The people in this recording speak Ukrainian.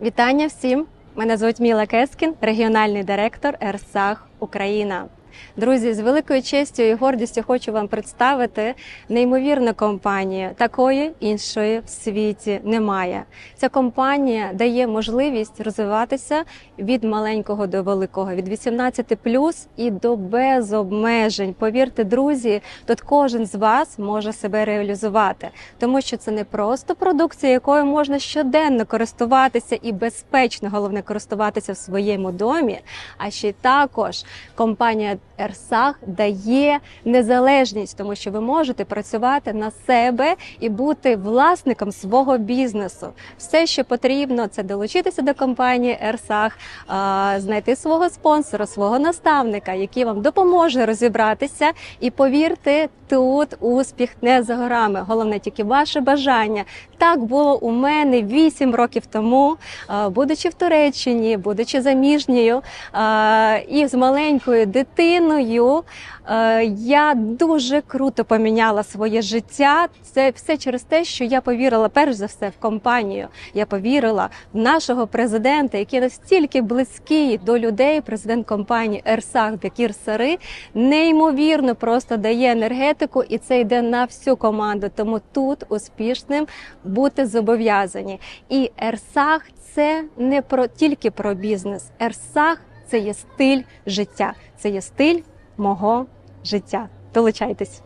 Вітання всім! Мене звуть Міла Кескін, регіональний директор ЕРСАГ Україна. Друзі, з великою честю і гордістю хочу вам представити неймовірну компанію. Такої іншої в світі немає. Ця компанія дає можливість розвиватися від маленького до великого, від 18 плюс і до без обмежень. Повірте, друзі, тут кожен з вас може себе реалізувати, тому що це не просто продукція, якою можна щоденно користуватися і безпечно, головне користуватися в своєму домі. А ще й також компанія Ерсах дає незалежність, тому що ви можете працювати на себе і бути власником свого бізнесу. Все, що потрібно, це долучитися до компанії Ерсах, знайти свого спонсора, свого наставника, який вам допоможе розібратися. І повірте, тут успіх не за горами. Головне тільки ваше бажання. Так було у мене 8 років тому, будучи в Туреччині, будучи заміжньою і з маленькою дитиною. Е, Я дуже круто поміняла своє життя. Це все через те, що я повірила перш за все в компанію. Я повірила в нашого президента, який настільки близький до людей. Президент компанії Ерсах Бекір Сари неймовірно просто дає енергетику, і це йде на всю команду. Тому тут успішним бути зобов'язані. І Ерсах це не про тільки про бізнес. Ерсах це є стиль життя, це є стиль мого життя. Долучайтесь.